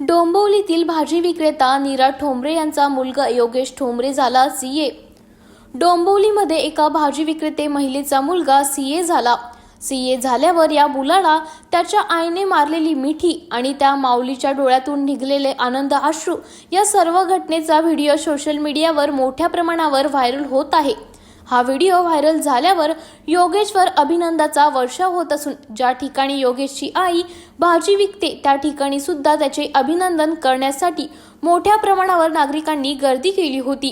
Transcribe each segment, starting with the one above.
डोंबिवलीतील भाजी विक्रेता नीरा ठोंबरे यांचा मुलगा योगेश ठोंबरे झाला सीए डोंबिवलीमध्ये एका भाजी विक्रेते महिलेचा मुलगा सीए झाला. सीए झाल्यावर या मुलाला त्याच्या आईने मारलेली मिठी आणि त्या माऊलीच्या डोळ्यातून निघलेले आनंद अश्रू या सर्व घटनेचा व्हिडिओ सोशल मीडियावर मोठ्या प्रमाणावर व्हायरल होत आहे. हा व्हिडिओ व्हायरल झाल्यावर योगेशवर अभिनंदाचा वर्षाव होत असून ज्या ठिकाणी योगेशची आई भाजी विकते त्या ठिकाणी सुद्धा त्याचे अभिनंदन करण्यासाठी मोठ्या प्रमाणावर नागरिकांनी गर्दी केली होती.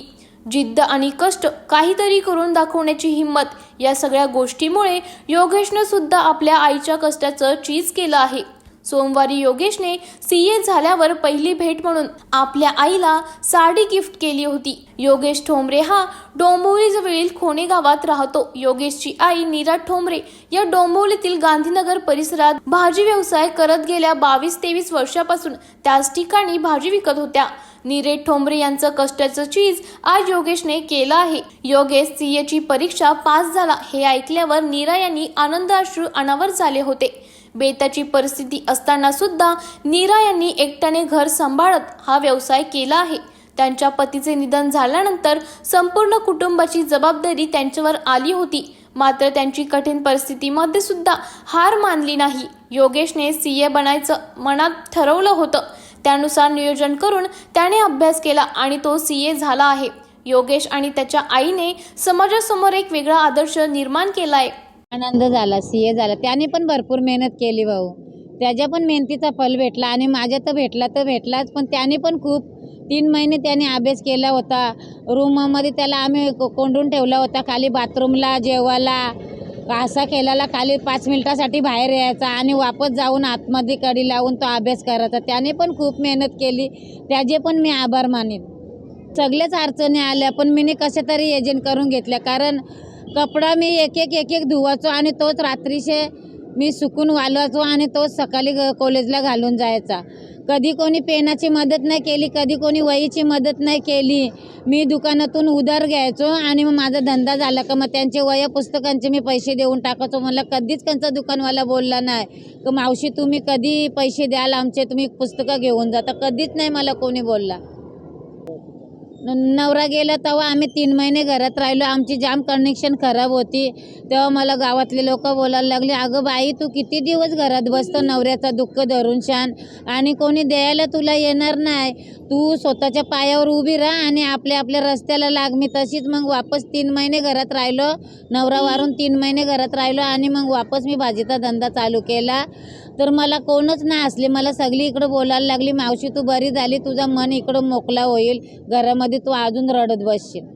जिद्द आणि कष्ट काहीतरी करून दाखवण्याची हिंमत या सगळ्या गोष्टीमुळे योगेशनं सुद्धा आपल्या आईच्या कष्टाचं चीज केलं आहे. सोमवारी योगेशने सीए झाल्यावर पहिली भेट म्हणून आपल्या आईला साडी गिफ्ट केली होती. योगेश ठोंबरे हा डोंबिवलीजवळील खोणे गावात राहतो. योगेशची आई नीरा ठोंबरे या डोंबिवलीतील गांधीनगर परिसरात भाजी व्यवसाय करत गेल्या बावीस तेवीस वर्षापासून त्याच ठिकाणी भाजी विकत होत्या. नीरेश ठोंबरे यांचं कष्टाचं चीज आज योगेशने केलं आहे. योगेश सीएची परीक्षा पास झाला हे ऐकल्यावर नीरा यांनी आनंद अश्रू अनावर झाले होते. बेताची परिस्थिती असताना सुद्धा नीरा यांनी एकट्याने घर सांभाळत हा व्यवसाय केला आहे. त्यांच्या पतीचे निधन झाल्यानंतर संपूर्ण कुटुंबाची जबाबदारी त्यांच्यावर आली होती. मात्र त्यांची कठीण परिस्थितीमध्ये सुद्धा हार मानली नाही. योगेशने सी ए बनायचं मनात ठरवलं होतं. त्यानुसार नियोजन करून त्याने अभ्यास केला आणि तो सी ए झाला आहे. योगेश आणि त्याच्या आईने समाजासमोर एक वेगळा आदर्श निर्माण केला आहे. आनंद झाला सी ए झाला. त्याने पण भरपूर मेहनत केली भाऊ. त्याच्या पण मेहनतीचा फल भेटला आणि माझ्या तर भेटला तर भेटलाच पण त्याने पण खूप तीन महिने त्याने अभ्यास केला होता. रूममध्ये त्याला आम्ही को- कोंडून ठेवला होता खाली बाथरूमला जेवायला असा केलेला खाली पाच मिनिटासाठी बाहेर यायचा आणि वापस जाऊन आतमध्ये कडी लावून तो अभ्यास करायचा. त्याने पण खूप मेहनत केली. त्याचे पण मी आभार मानेन. सगळ्याच अडचणी आल्या पण मीने कशा तरी एजंट करून घेतल्या. कारण कपडा मी एक एक एक एक धुवायचो आणि तोच रात्रीचे मी सुकून वालवायचो आणि तोच सकाळी कॉलेजला घालून जायचा. कधी कोणी पेनाची मदत नाही केली कधी कोणी वहीची मदत नाही केली. मी दुकानातून उधार घ्यायचो आणि मग माझा धंदा झाला का मग त्यांचे वया पुस्तकांचे मी पैसे देऊन टाकायचो. मला कधीच त्यांचा दुकानवाला बोलला नाही. का मावशी तुम्ही कधी पैसे द्याल आमचे? तुम्ही पुस्तकं घेऊन जाता कधीच नाही मला कोणी बोलला. नवरा गेला तेव्हा आम्ही तीन महिने घरात राहिलो. आमची जाम कनेक्शन खराब होती. तेव्हा मला गावातले लोक बोलायला लागले अगं बाई तू किती दिवस घरात बसतो? नवऱ्याचा दुःख धरून छान आणि कोणी द्यायला तुला येणार नाही. तू स्वतःच्या पायावर उभी राहा आणि आपल्या आपल्या रस्त्याला लाग. मी तशीच मग वापस तीन महिने घरात राहिलो. नवरा वारून तीन महिने घरात राहिलो आणि मग वापस मी भाजीचा धंदा चालू केला. तर मला कोणच नाही असले. मला सगळी इकडं बोलायला लागली. मावशी तू बरी झाली. तुझा मन इकडं मोकला होईल. घरामध्ये तू अजून रडत बसशील.